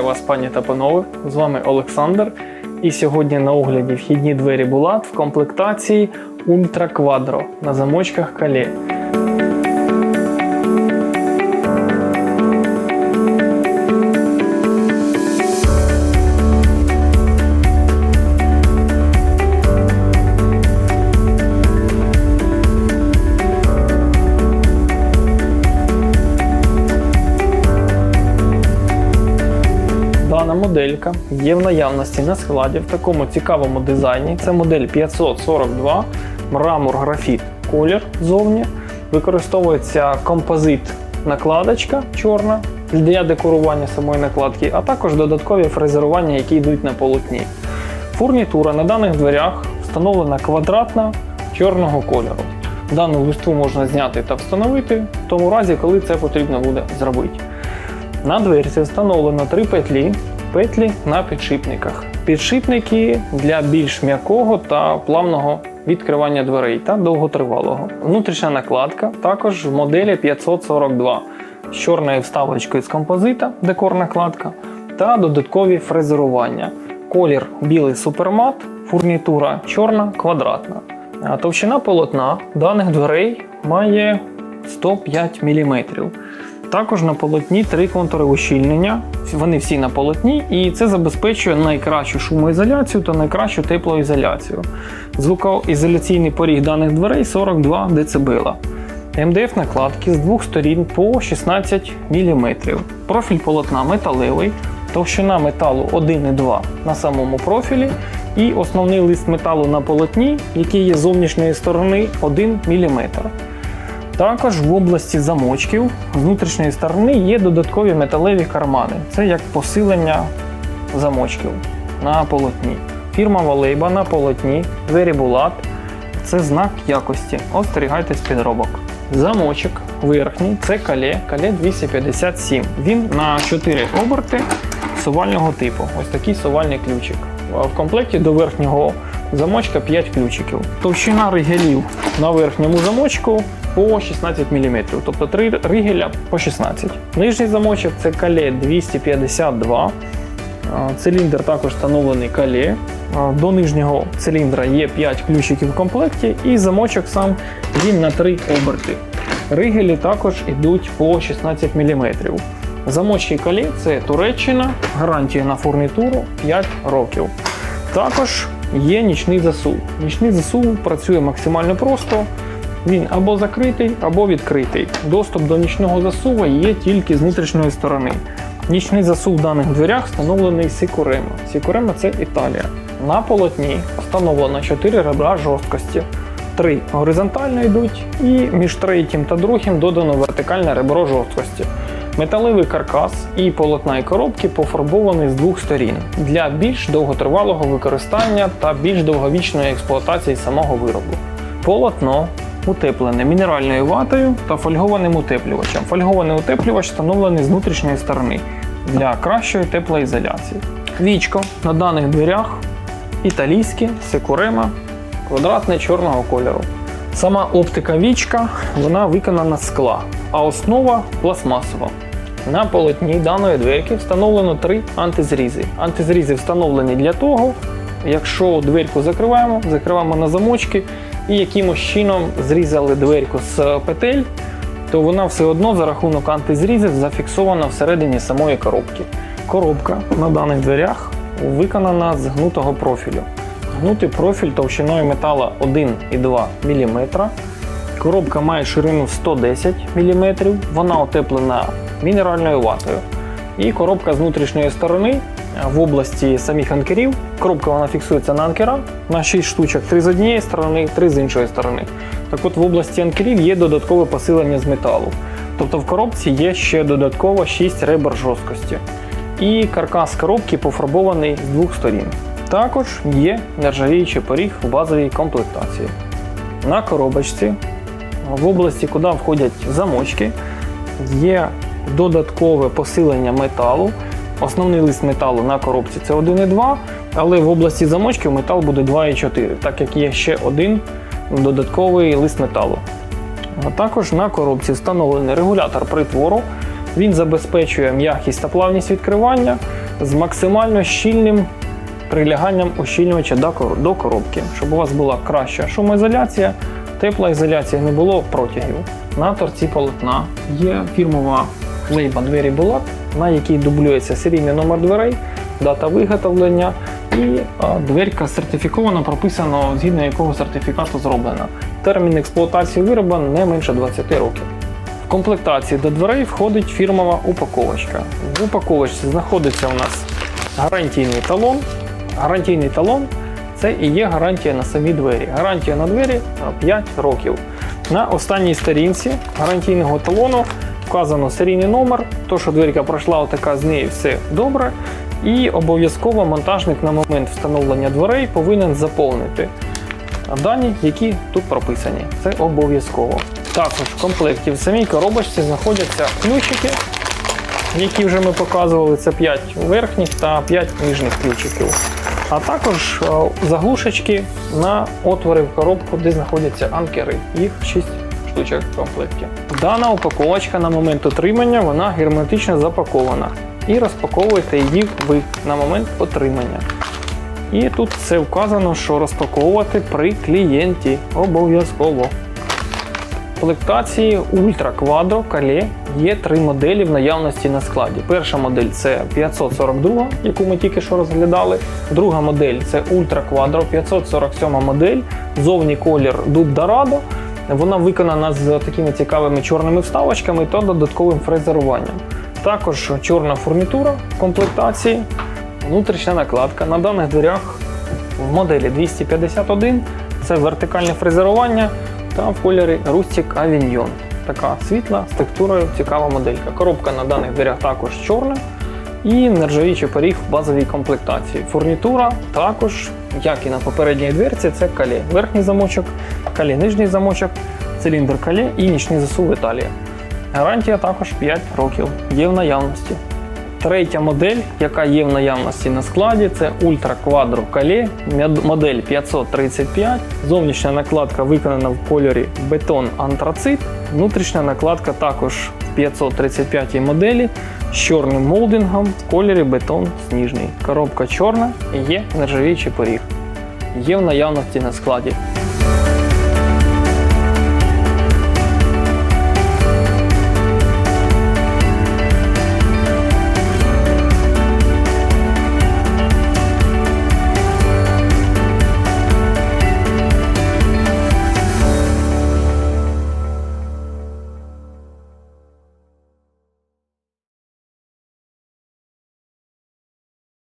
Вітаю вас, пані та панове! З вами Олександр. І сьогодні на огляді вхідні двері Булат в комплектації Ультра Quadro на замочках Кале. Дана моделька є в наявності на складі в такому цікавому дизайні. Це модель 542, мрамор графіт колір зовні. Використовується композит накладочка чорна для декорування самої накладки, а також додаткові фрезерування, які йдуть на полотні. Фурнітура на даних дверях встановлена квадратна чорного кольору. Дану листу можна зняти та встановити в тому разі, коли це потрібно буде зробити. На дверці встановлено три петлі, петлі на підшипниках. Підшипники для більш м'якого та плавного відкривання дверей та довготривалого. Внутрішня накладка також в моделі 542 з чорною вставочкою з композита, декор накладка та додаткові фрезерування. Колір білий супермат, фурнітура чорна квадратна. Товщина полотна даних дверей має 105 мм. Також на полотні три контури ущільнення. Вони всі на полотні, і це забезпечує найкращу шумоізоляцію та найкращу теплоізоляцію. Звукоізоляційний поріг даних дверей 42 дБ. МДФ накладки з двох сторін по 16 мм. Профіль полотна металевий, товщина металу 1,2 на самому профілі. І основний лист металу на полотні, який є з зовнішньої сторони 1 мм. Також в області замочків з внутрішньої сторони є додаткові металеві кармани. Це як посилення замочків на полотні. Фірма Валейба на полотні, двері Булат. Це знак якості. Остерігайтесь підробок. Замочок верхній це кале, кале 257. Він на 4 оберти сувального типу. Ось такий сувальний ключик. В комплекті до верхнього замочка 5 ключиків. Товщина ригелів на верхньому замочку по 16 мм, тобто 3 ригеля по 16. Нижній замочок це кале 252. Циліндр також встановлений кале. До нижнього циліндра є 5 ключиків в комплекті, і замочок сам він на 3 оберти. Ригелі також йдуть по 16 мм. Замочки кале це Туреччина, гарантія на фурнітуру 5 років. Також є нічний засув. Нічний засув працює максимально просто. Він або закритий, або відкритий. Доступ до нічного засува є тільки з внутрішньої сторони. Нічний засув в даних дверях встановлений Сікурема. Сікурема це Італія. На полотні встановлено 4 ребра жорсткості. Три горизонтально йдуть, і між третім та другим додано вертикальне ребро жорсткості. Металевий каркас і полотна і коробки пофарбовані з двох сторін для більш довготривалого використання та більш довговічної експлуатації самого виробу. Полотно утеплене мінеральною ватою та фольгованим утеплювачем. Фольгований утеплювач встановлений з внутрішньої сторони для кращої теплоізоляції. Вічко на даних дверях італійське, секурема, квадратне чорного кольору. Сама оптика вічка вона виконана з скла, а основа пластмасова. На полотні даної дверки встановлено три антизрізи. Антизрізи встановлені для того, якщо дверку закриваємо, закриваємо на замочки і якимось чином зрізали дверку з петель, то вона все одно за рахунок антизрізів зафіксована всередині самої коробки. Коробка на даних дверях виконана з гнутого профілю. Гнутий профіль товщиною метала 1,2 мм. Коробка має ширину 110 мм, вона утеплена мінеральною ватою. І коробка з внутрішньої сторони в області самих анкерів. Коробка вона фіксується на анкера на 6 штучок, 3 з однієї сторони, 3 з іншої сторони. Так от в області анкерів є додаткове посилення з металу. Тобто в коробці є ще додатково 6 ребер жорсткості. І каркас коробки пофарбований з двох сторін. Також є нержавіючий поріг в базовій комплектації. На коробочці, в області, куди входять замочки, є додаткове посилення металу. Основний лист металу на коробці це 1,2, але в області замочків метал буде 2,4, так як є ще один додатковий лист металу. А також на коробці встановлений регулятор притвору. Він забезпечує м'якість та плавність відкривання. з максимально щільним приляганням ущільнювача до коробки, щоб у вас була краща шумоізоляція, тепла ізоляція, не було протягів. На торці полотна є фірмова лейба двері Булат, на якій дублюється серійний номер дверей, дата виготовлення і дверка сертифікована, прописано згідно якого сертифікату зроблена. Термін експлуатації вироба не менше 20 років. В комплектації до дверей входить фірмова упаковочка. В упаковочці знаходиться у нас гарантійний талон. Гарантійний талон це і є гарантія на самі двері. Гарантія на двері 5 років. На останній сторінці гарантійного талону вказано серійний номер, то що дверка пройшла отака з нею все добре. І обов'язково монтажник на момент встановлення дверей повинен заповнити дані, які тут прописані. Це обов'язково. Також в комплекті в самій коробочці знаходяться ключики, які вже ми показували. Це 5 верхніх та 5 нижніх ключиків. А також е, заглушечки на отвори в коробку, де знаходяться анкери. Їх 6 штучок в комплекті. Дана упаковочка на момент отримання вона герметично запакована. І розпаковуєте її ви на момент отримання. І тут все вказано, що розпаковувати при клієнті обов'язково. В комплектації Ultra Quadro Calais є три моделі в наявності на складі. Перша модель це 542, яку ми тільки що розглядали. Друга модель це Ultra Quadro 547 модель. Зовні колір Dub Dorado. Вона виконана з такими цікавими чорними вставочками та додатковим фрезеруванням. Також чорна фурнітура в комплектації, внутрішня накладка. На даних дверях в моделі 251 це вертикальне фрезерування та в кольорі Rustic Avignon. Така світла з текстурою цікава моделька. Коробка на даних дверях також чорна і нержавіючий поріг в базовій комплектації. Фурнітура також, як і на попередній дверці, це калє. Верхній замочок, калє нижній замочок, циліндр калє і нічний засув Італія. Гарантія також 5 років. Є в наявності. Третя модель, яка є в наявності на складі, це Ultra Quadro Calais, модель 535. Зовнішня накладка виконана в кольорі бетон антрацит. Внутрішня накладка також в 535 моделі з чорним молдингом в кольорі бетон сніжний. Коробка чорна і є нержавіючий поріг. Є в наявності на складі.